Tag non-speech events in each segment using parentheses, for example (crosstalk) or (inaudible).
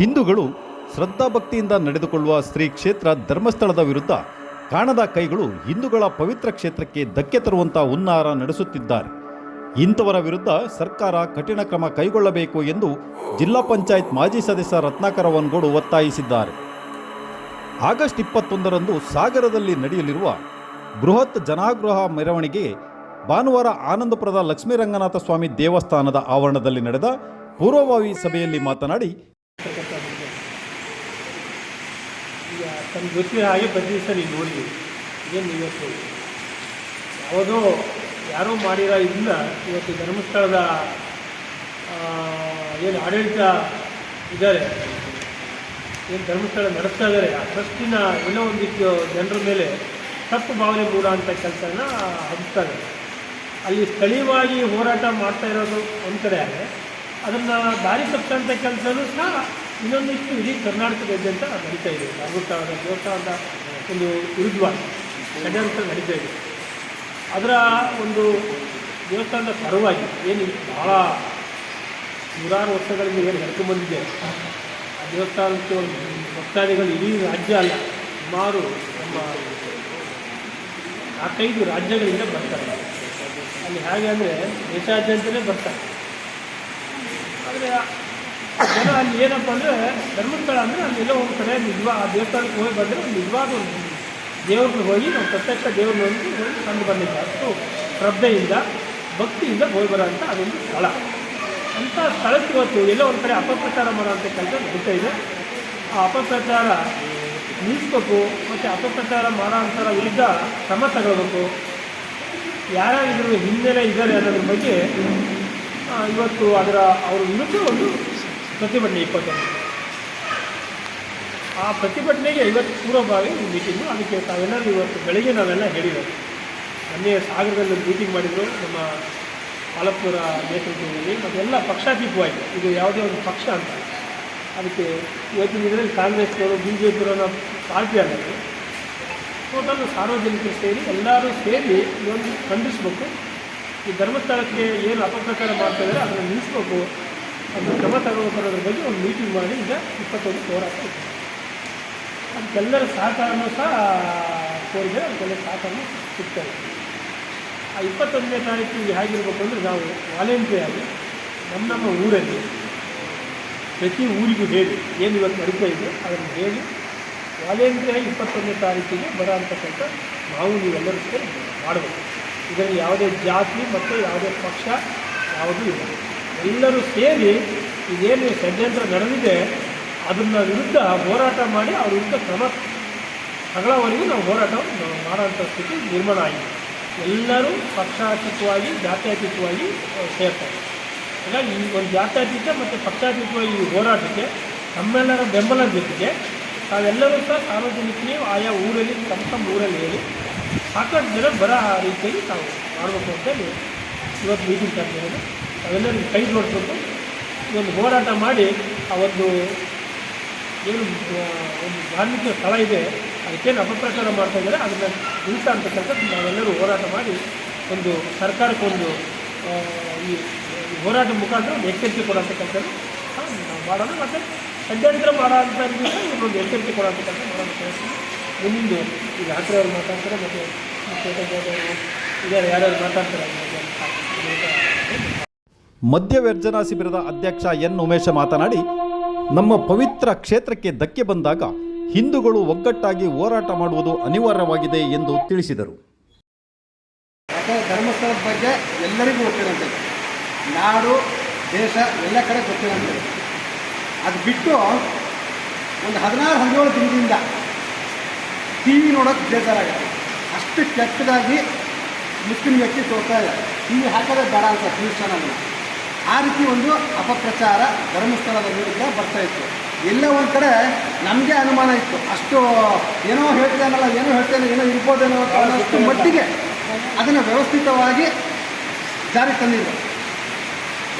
ಹಿಂದೂಗಳು ಶ್ರದ್ಧಾಭಕ್ತಿಯಿಂದ ನಡೆದುಕೊಳ್ಳುವ ಶ್ರೀ ಕ್ಷೇತ್ರ ಧರ್ಮಸ್ಥಳದ ವಿರುದ್ಧ ಕಾಣದ ಕೈಗಳು ಹಿಂದೂಗಳ ಪವಿತ್ರ ಕ್ಷೇತ್ರಕ್ಕೆ ಧಕ್ಕೆ ತರುವಂತಹ ಹುನ್ನಾರ ನಡೆಸುತ್ತಿದ್ದಾರೆ. ಇಂಥವರ ವಿರುದ್ಧ ಸರ್ಕಾರ ಕಠಿಣ ಕ್ರಮ ಕೈಗೊಳ್ಳಬೇಕು ಎಂದು ಜಿಲ್ಲಾ ಪಂಚಾಯತ್ ಮಾಜಿ ಸದಸ್ಯ ರತ್ನಾಕರ ವನ್ಗೋಡು ಒತ್ತಾಯಿಸಿದ್ದಾರೆ. ಆಗಸ್ಟ್ ಇಪ್ಪತ್ತೊಂದರಂದು ಸಾಗರದಲ್ಲಿ ನಡೆಯಲಿರುವ ಬೃಹತ್ ಜನಾಗೃಹ ಮೆರವಣಿಗೆ ಭಾನುವಾರ ಆನಂದಪುರದ ಲಕ್ಷ್ಮೀರಂಗನಾಥ ಸ್ವಾಮಿ ದೇವಸ್ಥಾನದ ಆವರಣದಲ್ಲಿ ನಡೆದ ಪೂರ್ವಭಾವಿ ಸಭೆಯಲ್ಲಿ ಮಾತನಾಡಿ ಈಗ ಜೊತೆ ಹಾಗೆ ಪ್ರತಿ ಸರ್ ಈಗ ನೋಡಿ ಏನು ಇವತ್ತು ಯಾವುದೋ ಯಾರೋ ಮಾಡಿರೋ ಇದನ್ನ ಇವತ್ತು ಧರ್ಮಸ್ಥಳದ ಏನು ಆಡಳಿತ ಇದ್ದಾರೆ. ಏನು ಧರ್ಮಸ್ಥಳ ನಡೆಸ್ತಾ ಇದ್ದಾರೆ. ಆ ಟ್ರಸ್ಟಿನ ಏನೋ ಒಂದಿಷ್ಟು ಜನರ ಮೇಲೆ ತಪ್ಪು ಭಾವನೆ ಮೂಡ ಅಂತ ಕೆಲಸನ ಹಂಚ್ತಾರೆ ಅಲ್ಲಿ ಸ್ಥಳೀಯವಾಗಿ ಹೋರಾಟ ಮಾಡ್ತಾ ಇರೋದು ಒಂದು ಕಡೆ ಆದರೆ, ಅದನ್ನು ದಾರಿ ತಪ್ಪಂಥ ಕೆಲಸನೂ ಸಹ ಇನ್ನೊಂದಿಷ್ಟು ಇಡೀ ಕರ್ನಾಟಕದಾದ್ಯಂತ ನಡೀತಾ ಇದೆ. ಧರ್ಮಸ್ಥಳದ ದೇವಸ್ಥಾನದ ಒಂದು ವಿರುದ್ಧವಾದ ಷಡ್ಯಂತ್ರ ನಡೀತಾ ಇದೆ. ಅದರ ಒಂದು ದೇವಸ್ಥಾನದ ಪರವಾಗಿ ಏನು ಭಾಳ ನೂರಾರು ವರ್ಷಗಳಿಂದ ಏನು ನಡ್ಕೊಂಡ್ಬಂದಿದೆ ಆ ದೇವಸ್ಥಾನಕ್ಕೆ ಒಂದು ಭಕ್ತಾದಿಗಳು ಇಡೀ ರಾಜ್ಯ ಅಲ್ಲ, ಸುಮಾರು ನಮ್ಮ ನಾಲ್ಕೈದು ರಾಜ್ಯಗಳಿಂದ ಬರ್ತಾರೆ. ಅಲ್ಲಿ ಹೇಗೆ ಅಂದರೆ ದೇಶಾದ್ಯಂತಲೇ ಬರ್ತಾರೆ. ಆದರೆ ಜನ ಅಲ್ಲಿ ಏನಪ್ಪ ಅಂದರೆ ಧರ್ಮಸ್ಥಳ ಅಂದರೆ ಅಲ್ಲೆಲ್ಲ ಒಂದು ಕಡೆ ನಿಜವಾ ಆ ದೇವಸ್ಥಾನಕ್ಕೆ ಹೋಗಿ ಬಂದರೆ ನಿಜವಾದ ಒಂದು ದೇವ್ರನ್ನ ಹೋಗಿ ನಾವು ಪ್ರತ್ಯಕ್ಷ ದೇವ್ರನ್ನ ಹೋಗಿ ಕಂಡು ಬಂದಿದ್ದ. ಅಷ್ಟು ಶ್ರದ್ಧೆಯಿಂದ, ಭಕ್ತಿಯಿಂದ ಹೋಗಿ ಬರೋಂಥ ಅದೊಂದು ಸ್ಥಳ. ಅಂಥ ಸ್ಥಳಕ್ಕೆ ಇವತ್ತು ಎಲ್ಲೋ ಒಂದು ಕಡೆ ಅಪಪ್ರಚಾರ ಮಾಡೋಂಥ ಕೆಲಸ ನಡೀತಾ ಇದೆ. ಆ ಅಪಪ್ರಚಾರ ನಿಲ್ಲಿಸ್ಬೇಕು. ಮತ್ತು ಅಪಪ್ರಚಾರ ಮಾಡೋಂಥರ ವಿರುದ್ಧ ಕ್ರಮ ತಗೋಬೇಕು ಯಾರ್ಯಾರಿದ್ರು ಹಿನ್ನೆಲೆ ಇದ್ದಾರೆ ಅನ್ನೋದ್ರ ಬಗ್ಗೆ ಇವತ್ತು ಅದರ ಅವ್ರ ವಿರುದ್ಧ ಒಂದು ಪ್ರತಿಭಟನೆ ಇಪ್ಪತ್ತೊಂದು. ಆ ಪ್ರತಿಭಟನೆಗೆ ಇವತ್ತು ಪೂರ್ವಭಾವಿ ಮೀಟಿಂಗು ಅದಕ್ಕೆ ತಾವೆಲ್ಲರೂ ಇವತ್ತು ಬೆಳಗ್ಗೆ ನಾವೆಲ್ಲ ಹೇಳಿರೋದು. ಮೊನ್ನೆ ಸಾಗರದಲ್ಲಿ ಮೀಟಿಂಗ್ ಮಾಡಿದ್ರು ನಮ್ಮ ಪಾಲಪುರ ನೇತೃತ್ವದಲ್ಲಿ. ಮತ್ತೆಲ್ಲ ಪಕ್ಷಾತೀತವಾಯಿತು. ಇದು ಯಾವುದೇ ಒಂದು ಪಕ್ಷ ಅಂತ. ಅದಕ್ಕೆ ಇವತ್ತಿನ ಇದರಲ್ಲಿ ಕಾಂಗ್ರೆಸ್ನವರು ಬಿ ಜೆ ಪಿರೋ ಪಾರ್ಟಿ ಆಗಿದೆ ಟೋಟಲ್ ಸಾರ್ವಜನಿಕರು ಸೇರಿ ಎಲ್ಲರೂ ಸೇರಿ ಇದೊಂದು ಖಂಡಿಸ್ಬೇಕು. ಈ ಧರ್ಮಸ್ಥಳಕ್ಕೆ ಏನು ಅಪಪ್ರಚಾರ ಮಾಡ್ತಾ ಇದ್ದಾರೆ, ಅದನ್ನು ನಿಲ್ಲಿಸ್ಬೇಕು. ಅದನ್ನು ಕ್ರಮ ತಗೊಂಡು ಬಗ್ಗೆ ಒಂದು ಮೀಟಿಂಗ್ ಮಾಡಿ ಈಗ ಇಪ್ಪತ್ತೊಂದು ಹೋರಾಟ ಇದೆ. ಅದಕ್ಕೆಲ್ಲರ ಸಹಕಾರನೂ ಸಹ ಕೋರಿದೆ, ಅದಕ್ಕೆಲ್ಲ ಸಹಕಾರನೂ ಸಿಗ್ತದೆ ಆ ಇಪ್ಪತ್ತೊಂದನೇ ತಾರೀಕಿಗೆ ಹೇಗಿರ್ಬೇಕು ಅಂದರೆ ನಾವು ವಾಲಂಟ್ರಿ ಆಗಿ ನಮ್ಮ ನಮ್ಮ ಊರಲ್ಲಿ ಪ್ರತಿ ಊರಿಗೂ ಹೇಳಿ, ಏನು ಇವತ್ತು ನಡೀತಾ ಇದೆ ಅದನ್ನು ಹೇಳಿ ವಾಲಂಟ್ರಿಯಾಗಿ ಇಪ್ಪತ್ತೊಂದನೇ ತಾರೀಕಿಗೆ ಬರೋ ಅಂತಕ್ಕಂಥ ನಾವು ನೀವೆಲ್ಲರೂ ಮಾಡಬೇಕು. ಇದರಲ್ಲಿ ಯಾವುದೇ ಜಾತಿ ಮತ್ತು ಯಾವುದೇ ಪಕ್ಷ ಯಾವುದೂ ಇಲ್ಲ. ಎಲ್ಲರೂ ಸೇರಿ ಇದೇನು ಷಡ್ಯಂತ್ರ ನಡೆದಿದೆ, ಅದನ್ನ ವಿರುದ್ಧ ಹೋರಾಟ ಮಾಡಿ ಅವ್ರ ವಿರುದ್ಧ ಕ್ರಮ ತಗೊಳ್ಳೋವರೆಗೂ ನಾವು ಹೋರಾಟ ಮಾಡುವಂಥ ಸ್ಥಿತಿ ನಿರ್ಮಾಣ ಆಗಿದೆ. ಎಲ್ಲರೂ ಪಕ್ಷಾತೀತವಾಗಿ, ಜಾತ್ಯತೀತವಾಗಿ ಸೇರ್ತಾರೆ. ಹಾಗಾಗಿ ಈ ಒಂದು ಜಾತ್ಯತೀತ ಮತ್ತು ಪಕ್ಷಾತೀತವಾಗಿ ಈ ಹೋರಾಟಕ್ಕೆ ನಮ್ಮೆಲ್ಲರ ಬೆಂಬಲ ಜೊತೆಗೆ ತಾವೆಲ್ಲರೂ ಸಹ ಸಾರ್ವಜನಿಕರಿಗೆ ಆಯಾ ಊರಲ್ಲಿ, ತಮ್ಮ ತಮ್ಮ ಊರಲ್ಲಿ ಹೇಳಿ ಸಾಕಷ್ಟು ಜನ ಬರೋ ರೀತಿಯಲ್ಲಿ ತಾವು ಮಾಡಬೇಕು ಅಂತೇಳಿ ಇವತ್ತು ಮೀಟಿಂಗ್ ಕರೆದಿರೋದು ತಾವೆಲ್ಲರೂ ಕೈ ಜೋಡಿಸ್ಬೇಕು. ಒಂದು ಹೋರಾಟ ಮಾಡಿ ಆ ಒಂದು ಏನು ಒಂದು ಧಾರ್ಮಿಕ ಸ್ಥಳ ಇದೆ, ಅದಕ್ಕೇನು ಅಪಪ್ರಚಾರ ಮಾಡ್ತಾ ಇದ್ದಾರೆ, ಅದನ್ನು ನಿಲ್ಲಿಸ ಅಂತಕ್ಕಂಥದ್ದು ನಾವೆಲ್ಲರೂ ಹೋರಾಟ ಮಾಡಿ ಒಂದು ಸರ್ಕಾರಕ್ಕೆ ಒಂದು ಈ ಹೋರಾಟದ ಹೋರಾಟ ಮುಖಾಂತರ ಒಂದು ಎಚ್ಚರಿಕೆ ಕೊಡತಕ್ಕಂಥದ್ದು ನಾವು ಮಾಡೋಣ, ಮತ್ತು ಷಡ್ಯಂತ್ರ ಮಾಡೋ ಇವರೊಂದು ಇನ್ನೊಂದು ಎಚ್ಚರಿಕೆ ಕೊಡತಕ್ಕಂಥ ಮಾಡೋಣ ಪ್ರಯತ್ನ. ಮುಂದಿಂದು ಈಗ ಹಾಕ್ರೆ ಅವ್ರು ಮಾತಾಡ್ತಾರೆ, ಮತ್ತು ಇದ್ದಾರೆ, ಯಾರ್ಯಾರು ಮಾತಾಡ್ತಾರೆ ಮದ್ಯವರ್ಜನಾ ಶಿಬಿರದ ಅಧ್ಯಕ್ಷ ಎನ್. ಉಮೇಶ ಮಾತನಾಡಿ, ನಮ್ಮ ಪವಿತ್ರ ಕ್ಷೇತ್ರಕ್ಕೆ ಧಕ್ಕೆ ಬಂದಾಗ ಹಿಂದೂಗಳು ಒಗ್ಗಟ್ಟಾಗಿ ಹೋರಾಟ ಮಾಡುವುದು ಅನಿವಾರ್ಯವಾಗಿದೆ ಎಂದು ತಿಳಿಸಿದರು. ಧರ್ಮಸ್ಥಳದ ಬಗ್ಗೆ ಎಲ್ಲರಿಗೂ ಗೊತ್ತಿರುತ್ತೆ ನಾಡು, ದೇಶ, ಎಲ್ಲ ಕಡೆ ಗೊತ್ತಿರುತ್ತೆ ಅದು ಬಿಟ್ಟು ಒಂದು ಹದಿನಾರು, ಹದಿನೇಳು ದಿನದಿಂದ ಟಿ ವಿ ನೋಡೋಕ್ಕೆ ಬೇಜಾರಾಗುತ್ತೆ. ಅಷ್ಟು ಕೆಟ್ಟದಾಗಿ ಮುಸ್ಲಿಂ ವ್ಯಕ್ತಿ ತೋರ್ತಾ ಇದೆ ಟಿ ವಿ ಹಾಕೋದೇ ಬೇಡ ಅಂತ ನ್ಯೂಸ್ ಆ ರೀತಿ ಒಂದು ಅಪಪ್ರಚಾರ ಧರ್ಮಸ್ಥಳದ ವಿರುದ್ಧ ಬರ್ತಾ ಇತ್ತು. ಎಲ್ಲ ಒಂದು ಕಡೆ ನಮಗೆ ಅನುಮಾನ ಇತ್ತು. ಅಷ್ಟು ಏನೋ ಹೇಳ್ತೇನಲ್ಲ ಏನೋ ಹೇಳ್ತೇನೆ ಏನೋ ಇರ್ಬೋದೇನೋ ಅನ್ನೋಷ್ಟು ಮಟ್ಟಿಗೆ ಅದನ್ನು ವ್ಯವಸ್ಥಿತವಾಗಿ ಜಾರಿ ತಂದಿದ್ದರು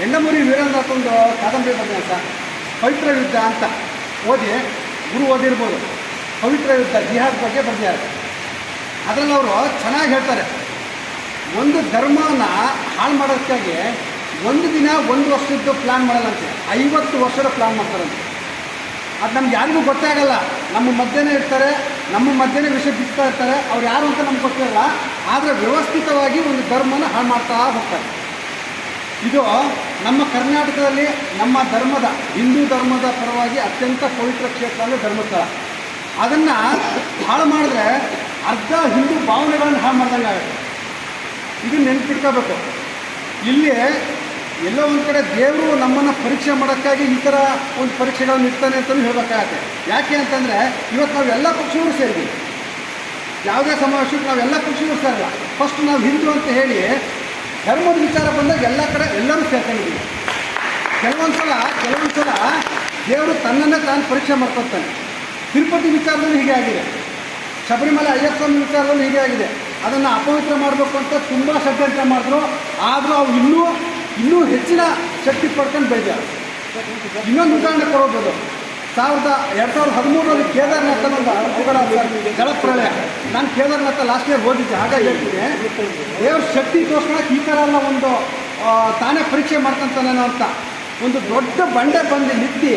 ಎಂಡಮೂರಿ ವೀರೇಂದ್ರ ಒಂದು ಕಾದಂಬರಿ ಬಂದಿದೆ ಸರ್ ಪವಿತ್ರ ಯುದ್ಧ ಅಂತ ಓದಿ ಗುರು ಓದಿರ್ಬೋದು. ಪವಿತ್ರ ಯುದ್ಧ ಜಿಹಾದ್ ಬಗ್ಗೆ ಬರೆದಿದ್ದಾರೆ. ಅದರಲ್ಲಿ ಅವರು ಚೆನ್ನಾಗಿ ಹೇಳ್ತಾರೆ. ಒಂದು ಧರ್ಮನ ಹಾಳು ಮಾಡೋದಕ್ಕಾಗಿ ಒಂದು ದಿನ ಒಂದು ವರ್ಷದ್ದು ಪ್ಲ್ಯಾನ್ ಮಾಡಲ್ಲಂತೆ. ಐವತ್ತು ವರ್ಷದ ಪ್ಲ್ಯಾನ್ ಮಾಡ್ತಾರಂತೆ. ಅದು ನಮ್ಗೆ ಯಾರಿಗೂ ಗೊತ್ತೇ ಆಗಲ್ಲ. ನಮ್ಮ ಮಧ್ಯೆನೇ ಇರ್ತಾರೆ, ನಮ್ಮ ಮಧ್ಯೆನೇ ವಿಷಯ ಬಿಡ್ತಾ ಇರ್ತಾರೆ. ಅವ್ರು ಯಾರು ಅಂತ ನಮ್ಗೆ ಗೊತ್ತಿರಲ್ಲ ಆದರೆ ವ್ಯವಸ್ಥಿತವಾಗಿ ಒಂದು ಧರ್ಮನ ಹಾಳು ಮಾಡ್ತಾ ಹೋಗ್ತಾರೆ. ಇದು ನಮ್ಮ ಕರ್ನಾಟಕದಲ್ಲಿ ನಮ್ಮ ಧರ್ಮದ, ಹಿಂದೂ ಧರ್ಮದ ಪರವಾಗಿ ಅತ್ಯಂತ ಪವಿತ್ರ ಕ್ಷೇತ್ರ ಅಂದರೆ ಧರ್ಮಸ್ಥಳ. ಅದನ್ನು ಹಾಳು ಮಾಡಿದ್ರೆ ಅರ್ಧ ಹಿಂದೂ ಭಾವನೆಗಳನ್ನು ಹಾಳು ಮಾಡ್ದಂಗೆ ಆಗುತ್ತೆ. ಇದು ನೆನ್ಪಿಟ್ಕೋಬೇಕು. ಇಲ್ಲಿ ಎಲ್ಲೋ ಒಂದು ಕಡೆ ದೇವರು ನಮ್ಮನ್ನು ಪರೀಕ್ಷೆ ಮಾಡೋಕ್ಕಾಗಿ ಈ ಥರ ಒಂದು ಪರೀಕ್ಷೆಗಳನ್ನು ಇರ್ತಾನೆ ಅಂತಲೂ ಹೇಳಬೇಕಾಗತ್ತೆ. ಯಾಕೆ ಅಂತಂದರೆ ಇವತ್ತು ನಾವು ಎಲ್ಲ ಪಕ್ಷಗಳು ಸೇರಿದ್ವಿ. ಯಾವುದೇ ಸಮಾವೇಶಕ್ಕೆ ನಾವು ಎಲ್ಲ ಪಕ್ಷಗಳು ಸೇರಲ್ಲ. ಫಸ್ಟ್ ನಾವು ಹಿಂದೂ ಅಂತ ಹೇಳಿ ಧರ್ಮದ ವಿಚಾರ ಬಂದಾಗ ಎಲ್ಲ ಕಡೆ ಎಲ್ಲರೂ ಸೇರ್ಕೊಂಡಿದ್ದೀವಿ ಕೆಲವೊಂದು ಸಲ ಕೆಲವೊಂದು ಸಲ ದೇವರು ತನ್ನನ್ನೇ ತಾನು ಪರೀಕ್ಷೆ ಮಾಡ್ಕೊತಾನೆ ತಿರುಪತಿ ವಿಚಾರದಲ್ಲಿ ಹೀಗೆ ಆಗಿದೆ. ಶಬರಿಮಲೆ ಅಯ್ಯಪ್ಪ ವಿಚಾರದಲ್ಲಿ ಹೀಗೆ ಆಗಿದೆ. ಅದನ್ನು ಅಪವಿತ್ರ ಮಾಡಬೇಕು ಅಂತ ತುಂಬ ಷಡ್ಯಂತ್ರ ಮಾಡಿದ್ರು. ಆದರೂ ಅವು ಇನ್ನೂ ಇನ್ನೂ ಹೆಚ್ಚಿನ ಶಕ್ತಿ ಪಡ್ಕೊಂಡು ಬೈದ. ಇನ್ನೊಂದು ಉದಾಹರಣೆ ಕೊಡಬಹುದು ಸಾವಿರದ ಎರಡು ಸಾವಿರದ ಹದಿಮೂರರಲ್ಲಿ ಕೇದಾರ್ನಾಥ ಒಂದು ಜಲಪ್ರಳಯ. ನಾನು ಕೇದಾರ್ನಾಥ ಲಾಸ್ಟ್ ಇಯರ್ ಓದಿದ್ದೆ, ಹಾಗಾಗಿ ಹೇಳ್ತೀನಿ. ದೇವ್ರ ಶಕ್ತಿ ತೋರ್ಸ್ಕೊಳಕ್ಕೆ ಈ ಥರ ಎಲ್ಲ ಒಂದು ತಾನೇ ಪರೀಕ್ಷೆ ಮಾಡ್ಕೊಂತಾನೇನೋ ಅಂತ. ಒಂದು ದೊಡ್ಡ ಬಂಡೆ ಬಂದು ನಿಂತು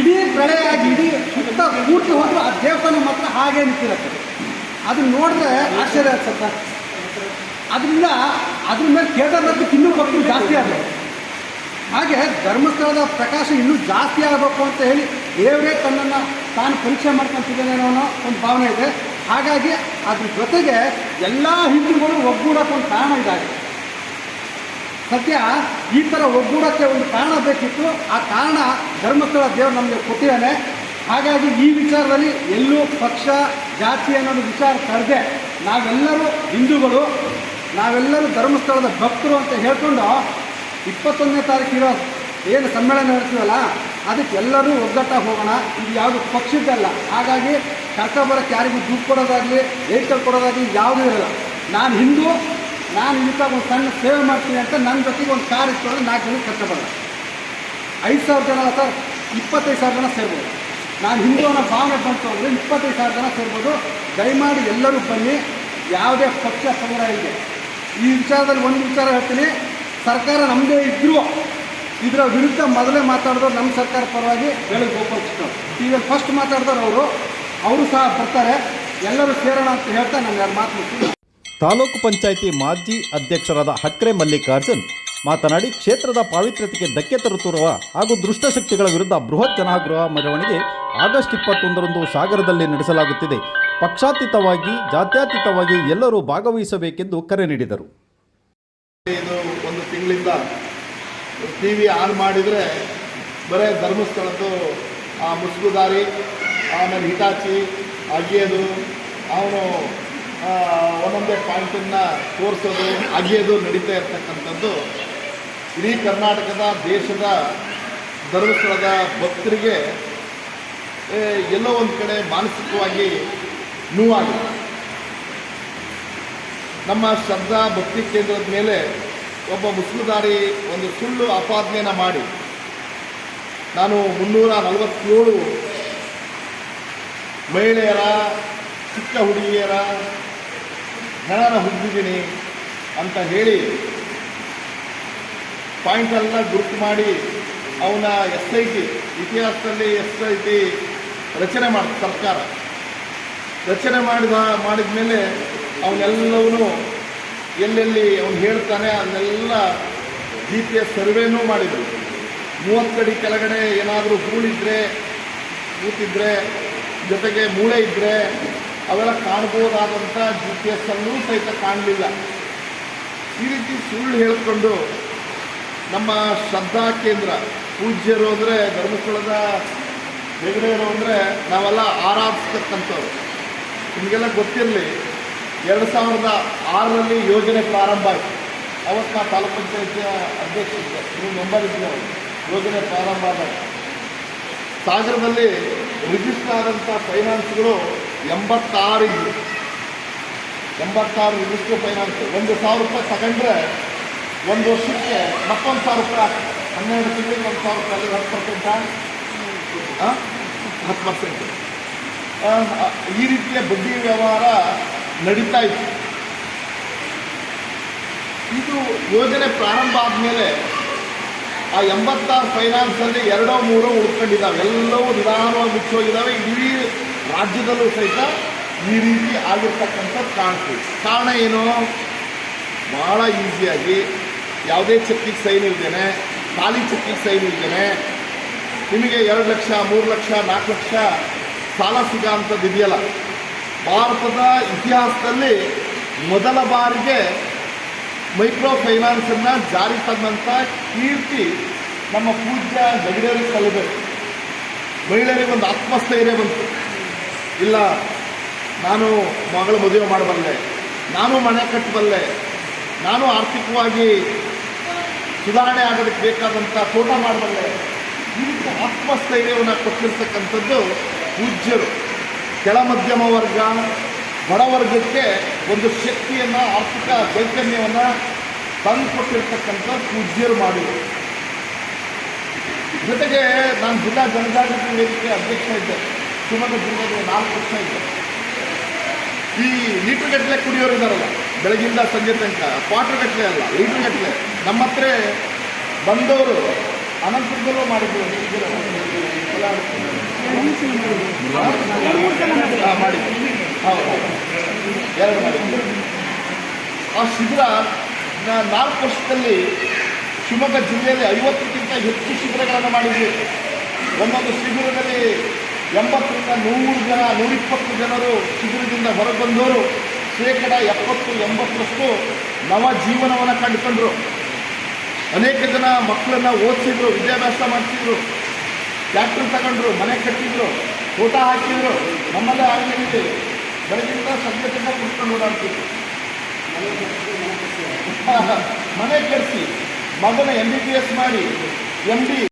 ಇಡೀ ಪ್ರಳಯ ಆಗಿ ಇಡೀ ಸುತ್ತ ಪೂರ್ತಿ ಹೋದ್ರೂ ಆ ದೇವಸ್ಥಾನ ಮಾತ್ರ ಹಾಗೆ ನಿಂತಿರುತ್ತೆ. ಅದನ್ನ ನೋಡಿದ್ರೆ ಆಶ್ಚರ್ಯ ಅನ್ಸುತ್ತೆ. ಅದರಿಂದ ಅದ್ರ ಮೇಲೆ ಕೇದಾರ್ನಾಥಕ್ಕೆ ಇನ್ನೂ ಭಕ್ತಿ ಜಾಸ್ತಿ ಆಗಿದೆ ಹಾಗೆ ಧರ್ಮಸ್ಥಳದ ಪ್ರಕಾಶ ಇನ್ನೂ ಜಾಸ್ತಿ ಆಗಬೇಕು ಅಂತ ಹೇಳಿ ದೇವರೇ ತನ್ನನ್ನು ತಾನು ಪರೀಕ್ಷೆ ಮಾಡ್ಕೊತಿದ್ದೇನೆ ಅನ್ನೋ ಒಂದು ಭಾವನೆ ಇದೆ. ಹಾಗಾಗಿ ಅದ್ರ ಜೊತೆಗೆ ಎಲ್ಲ ಹಿಂದೂಗಳು ಒಗ್ಗೂಡಕ್ಕೆ ಒಂದು ಕಾರಣ ಇದಾಗಿದೆ ಸದ್ಯ ಈ ಥರ ಒಗ್ಗೂಡಕ್ಕೆ ಒಂದು ಕಾರಣ ಬೇಕಿತ್ತು. ಆ ಕಾರಣ ಧರ್ಮಸ್ಥಳ ದೇವರು ನಮಗೆ ಕೊಟ್ಟಿದ್ದಾನೆ. ಹಾಗಾಗಿ ಈ ವಿಚಾರದಲ್ಲಿ ಎಲ್ಲೂ ಪಕ್ಷ, ಜಾತಿ ಅನ್ನೋದು ವಿಚಾರ ತರದೆ ನಾವೆಲ್ಲರೂ ಹಿಂದೂಗಳು ನಾವೆಲ್ಲರೂ ಧರ್ಮಸ್ಥಳದ ಭಕ್ತರು ಅಂತ ಹೇಳ್ಕೊಂಡು ಇಪ್ಪತ್ತೊಂದನೇ ತಾರೀಕು ಇರೋ ಏನು ಸಮ್ಮೇಳನ ನಡೆಸ್ತೀವಲ್ಲ ಅದಕ್ಕೆ ಎಲ್ಲರೂ ಒಗ್ಗಟ್ಟಾಗಿ ಹೋಗೋಣ. ಇದು ಯಾವುದು ಪಕ್ಷದ್ದಲ್ಲ ಹಾಗಾಗಿ ಕರ್ಕ ಬರೋಕ್ಕೆ ಯಾರಿಗೂ ದುಡ್ಡು ಕೊಡೋದಾಗಲಿ ವೆಹಿಕಲ್ ಕೊಡೋದಾಗಲಿ ಯಾವುದೂ ಇರಲ್ಲ. ನಾನು ಹಿಂದೂ, ನಾನು ಇಂಥ ಒಂದು ಸಣ್ಣ ಸೇವೆ ಮಾಡ್ತೀನಿ ಅಂತ ನನ್ನ ಜೊತೆಗೆ ಒಂದು ಕಾರ್ ಇಟ್ಕೊಂಡು ನಾಲ್ಕು ಜನಕ್ಕೆ ಕಷ್ಟ ಬರೋಲ್ಲ ಐದು ಸಾವಿರ ಜನ ಸರ್, ಇಪ್ಪತ್ತೈದು ಸಾವಿರ ಜನ ಸೇರ್ಬೋದು. ನಾನು ಹಿಂದೂ ಅನ್ನೋ ಭಾವನೆ ಬಂತು ಅಂದರೆ ಇಪ್ಪತ್ತೈದು ಸಾವಿರ ಜನ ಸೇರ್ಬೋದು. ದಯಮಾಡಿ ಎಲ್ಲರೂ ಬನ್ನಿ. ಯಾವುದೇ ಪಕ್ಷ ಸಂಗ್ರಹ ಇದೆ. ಈ ವಿಚಾರದಲ್ಲಿ ಒಂದು ವಿಚಾರ ಹೇಳ್ತೀನಿ. ಸರ್ಕಾರ ನಮ್ಮದೇ ಇದ್ದರೂ ಇದರ ವಿರುದ್ಧ ಮೊದಲೇ ಮಾತಾಡಿದವ್ರು ನಮ್ಮ ಸರ್ಕಾರ ಪರವಾಗಿ ಹೇಳಿ ಗೋಪಾಲಕೃಷ್ಣ ಈಗ ಫಸ್ಟ್ ಮಾತಾಡಿದವ್ರು ಅವರು. ಅವರು ಸಹ ಬರ್ತಾರೆ. ಎಲ್ಲರೂ ಸೇರೋಣ ಅಂತ ಹೇಳ್ತಾ ನಾನು ಯಾರು ಮಾತು ತಾಲೂಕು ಪಂಚಾಯಿತಿ ಮಾಜಿ ಅಧ್ಯಕ್ಷರಾದ ಹಕ್ರೆ ಮಲ್ಲಿಕಾರ್ಜುನ್ ಮಾತನಾಡಿ, ಕ್ಷೇತ್ರದ ಪಾವಿತ್ರ್ಯತೆಗೆ ಧಕ್ಕೆ ತರುತ್ತಿರುವ ಹಾಗೂ ದುಷ್ಟಶಕ್ತಿಗಳ ವಿರುದ್ಧ ಬೃಹತ್ ಜನಾಗೃಹ ಮೆರವಣಿಗೆ ಆಗಸ್ಟ್ ಇಪ್ಪತ್ತೊಂದರಂದು ಸಾಗರದಲ್ಲಿ ನಡೆಸಲಾಗುತ್ತಿದೆ. ಪಕ್ಷಾತೀತವಾಗಿ, ಜಾತ್ಯತೀತವಾಗಿ ಎಲ್ಲರೂ ಭಾಗವಹಿಸಬೇಕೆಂದು ಕರೆ ನೀಡಿದರು. ಇದು ಒಂದು ತಿಂಗಳಿಂದ ಟಿ ವಿ ಆನ್ ಮಾಡಿದರೆ ಬರೀ ಧರ್ಮಸ್ಥಳದ್ದು ಆ ಮುಸುಗುದಾರಿ, ಆಮೇಲೆ ಹಿಟಾಚಿ ಅಗಿಯೋದು ಅವನು ಒಂದೊಂದೇ ಪಾಯಿಂಟನ್ನು ತೋರಿಸೋದು ಅಗಿಯೋದು ನಡೀತಾ ಇರ್ತಕ್ಕಂಥದ್ದು. ಇಡೀ ಕರ್ನಾಟಕದ, ದೇಶದ, ಧರ್ಮಸ್ಥಳದ ಭಕ್ತರಿಗೆ ಎಲ್ಲೋ ಒಂದು ಕಡೆ ಮಾನಸಿಕವಾಗಿ ನೋವಾಗಿದೆ. ನಮ್ಮ ಶ್ರದ್ಧಾ ಭಕ್ತಿ ಕೇಂದ್ರದ ಮೇಲೆ ಒಬ್ಬ ಮುಸ್ಲುದಾರಿ ಒಂದು ಸುಳ್ಳು ಆಪಾದನೆಯನ್ನು ಮಾಡಿ. ನಾನು ಮುನ್ನೂರ ನಲವತ್ತೇಳು ಮಹಿಳೆಯರ, ಚಿಕ್ಕ ಹುಡುಗಿಯರ ಹೆಣನ ಹುಟ್ಟಿದ್ದೀನಿ ಅಂತ ಹೇಳಿ ಪಾಯಿಂಟೆಲ್ಲ ಗುರುತು ಮಾಡಿ ಅವನ ಎಸ್ ಐ ಟಿ, ಇತಿಹಾಸದಲ್ಲಿ ಎಸ್ ಐ ಟಿ ರಚನೆ ಮಾಡ್ತಾರೆ ಸರ್ಕಾರ. ರಚನೆ ಮಾಡಿದ ಮಾಡಿದ ಮೇಲೆ ಅವನ್ನೆಲ್ಲವೂ ಎಲ್ಲೆಲ್ಲಿ ಅವನು ಹೇಳ್ತಾನೆ ಅದನ್ನೆಲ್ಲ ಜಿ ಪಿ ಎಸ್ ಸರ್ವೇನೂ ಮಾಡಿದರು. ಮೂವತ್ತು ಅಡಿ ಕೆಳಗಡೆ ಏನಾದರೂ ಹೂಳಿದ್ರೆ ಕೂತಿದ್ರೆ, ಜೊತೆಗೆ ಮೂಳೆ ಇದ್ದರೆ ಅವೆಲ್ಲ ಕಾಣ್ಬೋದಾದಂಥ ಜಿ ಪಿ ಎಸ್ ಅಲ್ಲೂ ಸಹಿತ ಕಾಣಲಿಲ್ಲ. ಈ ರೀತಿ ಸುಳ್ಳು ಹೇಳಿಕೊಂಡು ನಮ್ಮ ಶ್ರದ್ಧಾ ಕೇಂದ್ರ ಪೂಜ್ಯರು ಅಂದರೆ ಧರ್ಮಸ್ಥಳದ ಹೆಗಡೆಯರು ಅಂದರೆ ನಾವೆಲ್ಲ ಆರಾಧಿಸ್ತಕ್ಕಂಥವ್ರು. ನಿಮಗೆಲ್ಲ ಗೊತ್ತಿರಲಿ, ಎರಡು ಸಾವಿರದ ಆರರಲ್ಲಿ ಯೋಜನೆ ಪ್ರಾರಂಭ ಆಯಿತು. ಅವತ್ತು ನಾ ತಾಲೂಕು ಪಂಚಾಯತಿಯ ಅಧ್ಯಕ್ಷ ಇದ್ದೆ ನೀವು ಮೆಂಬರ್ ಇದ್ದೆ ಯೋಜನೆ ಪ್ರಾರಂಭ ಆದಾಗ. ಸಾಗರದಲ್ಲಿ ರಿಜಿಸ್ಟರ್ ಆದಂಥ ಫೈನಾನ್ಸ್ಗಳು ಎಂಬತ್ತಾರು ಇದ್ವು. ಎಂಬತ್ತಾರು ರಿಜಿಸ್ಟರ್ ಫೈನಾನ್ಸ್ ಒಂದು ಸಾವಿರ ರೂಪಾಯಿ ತಗೊಂಡ್ರೆ ಒಂದು ವರ್ಷಕ್ಕೆ ಮತ್ತೊಂದು ಸಾವಿರ ರೂಪಾಯಿ ಹನ್ನೆರಡು ತಿಂಗಳಿಗೆ ಒಂದು ಸಾವಿರ ರೂಪಾಯಿ ಹತ್ತು ಪರ್ಸೆಂಟಾ ಹತ್ತು ಪರ್ಸೆಂಟ್ ಈ ರೀತಿಯ ಬಡ್ಡಿ ವ್ಯವಹಾರ ನಡೀತಾ ಇತ್ತು. ಇದು ಯೋಜನೆ ಪ್ರಾರಂಭ ಆದಮೇಲೆ ಆ ಎಂಬತ್ತಾರು ಫೈನಾನ್ಸಲ್ಲಿ ಎರಡೋ ಮೂರೋ ಉಳ್ಕೊಂಡಿದ್ದಾವೆ ಎಲ್ಲವೂ ನಿಧಾನವಾಗಿ ಮುಚ್ಚೋಗಿದ್ದಾವೆ. ಇಡೀ ರಾಜ್ಯದಲ್ಲೂ ಸಹಿತ ಈ ರೀತಿ ಆಗಿರ್ತಕ್ಕಂಥದ್ದು ಕಾಣ್ತೀವಿ. ಕಾರಣ ಏನು? ಭಾಳ ಈಸಿಯಾಗಿ ಯಾವುದೇ ಚೆಕ್ಕಿಗೆ ಸೈನ್ ಇಲ್ದೇನೆ, ಖಾಲಿ ಚೆಕ್ಕಿಗೆ ಸೈನ್ ಇಲ್ದೇನೆ ನಿಮಗೆ ಎರಡು ಲಕ್ಷ, ಮೂರು ಲಕ್ಷ, ನಾಲ್ಕು ಲಕ್ಷ ಸಾಲ ಸಿಗೋ ಅಂಥದ್ದು ಇದೆಯಲ್ಲ ಭಾರತದ ಇತಿಹಾಸದಲ್ಲಿ ಮೊದಲ ಬಾರಿಗೆ ಮೈಕ್ರೋ ಫೈನಾನ್ಸನ್ನು ಜಾರಿ ತಂದಂಥ ಕೀರ್ತಿ ನಮ್ಮ ಪೂಜ್ಯ ಜಗಡೇರಿ ಸಲ್ಲಬೇಕು ಮಹಿಳೆಯರಿಗೆ ಒಂದು ಆತ್ಮಸ್ಥೈರ್ಯ ಬಂತು. ಇಲ್ಲ, ನಾನು ಮಗಳ ಮದುವೆ ಮಾಡಬಲ್ಲೆ, ನಾನು ಮನೆ ಕಟ್ಟಬಲ್ಲೆ ನಾನು ಆರ್ಥಿಕವಾಗಿ ಸುಧಾರಣೆ ಆಗೋದಕ್ಕೆ ಬೇಕಾದಂಥ ತೋಟ ಮಾಡಬಲ್ಲೆ, ಈ ಆತ್ಮಸ್ಥೈರ್ಯವನ್ನು ಕೊಟ್ಟಿರ್ತಕ್ಕಂಥದ್ದು ಪೂಜ್ಯರು. ಕೆಳ ಮಧ್ಯಮ ವರ್ಗ ಬಡವರ್ಗಕ್ಕೆ ಒಂದು ಶಕ್ತಿಯನ್ನು, ಆರ್ಥಿಕ ಚೈತನ್ಯವನ್ನು ತಂದು ಕೊಟ್ಟಿರ್ತಕ್ಕಂಥ ಪೂಜ್ಯರು ಮಾಡಿದರು. ಜೊತೆಗೆ ನಾನು ಜಿಲ್ಲಾ ಜನಜಾಗೃತಿ ವೇದಿಕೆ ಅಧ್ಯಕ್ಷ ಇದ್ದೆ. ಶಿವಮೊಗ್ಗ ಜಿಲ್ಲೆಗೆ ನಾಲ್ಕು ವರ್ಷ ಇದ್ದೆ. ಈ ಲೀಟರ್ ಗಟ್ಟಲೆ ಕುಡಿಯೋರು ಇದ್ದಾರಲ್ಲ ಬೆಳಗಿಂದ ಸಂಜೆ ತನಕ. ಕ್ವಾಟ್ರ್ ಗಟ್ಟಲೆ ಅಲ್ಲ, ಲೀಟರ್ ಗಟ್ಟಲೆ. ನಮ್ಮ ಹತ್ರ ಬಂದವರು ಅನಂತರದಲ್ಲೂ ಮಾಡಿದ್ರು. ಮಾಡಿದ್ವಿ ಹೌದು ಎರಡು ಮಾಡಿ ಆ ಶಿಬಿರ ನಾಲ್ಕು ವರ್ಷದಲ್ಲಿ ಶಿವಮೊಗ್ಗ ಜಿಲ್ಲೆಯಲ್ಲಿ ಐವತ್ತಕ್ಕಿಂತ ಹೆಚ್ಚು ಶಿಬಿರಗಳನ್ನು ಮಾಡಿದ್ವಿ. ಒಂದೊಂದು ಶಿಬಿರದಲ್ಲಿ ಎಂಬತ್ತರಿಂದ ನೂರು ಜನ, ನೂರಿಪ್ಪತ್ತು ಜನರು ಶಿಬಿರದಿಂದ ಹೊರಬಂದವರು ಶೇಕಡ ಎಪ್ಪತ್ತು, ಎಂಬತ್ತರಷ್ಟು ನವ ಜೀವನವನ್ನು ಕಂಡುಕೊಂಡ್ರು. ಅನೇಕ ಜನ ಮಕ್ಕಳನ್ನ ಓದಿಸಿದ್ರು, ವಿದ್ಯಾಭ್ಯಾಸ ಮಾಡಿಸಿದ್ರು. ಟ್ಯಾಕ್ಟರ್ ತಗೊಂಡ್ರು, ಮನೆ ಕಟ್ಟಿದ್ರು ಊಟ ಹಾಕಿದ್ರು. ನಮ್ಮಲ್ಲೇ ಆಗಲಿದೆ ಬೆಳಗಿಂದ ತನಕ ಕುತ್ಕೊಂಡು ಓಡಾಡ್ತಿದ್ರು. (laughs) ಮನೆ ಕಟ್ಟಿಸಿ ಮಗನ ಎಂ ಬಿ ಬಿ ಎಸ್ ಮಾಡಿ ಎಂ ಡಿ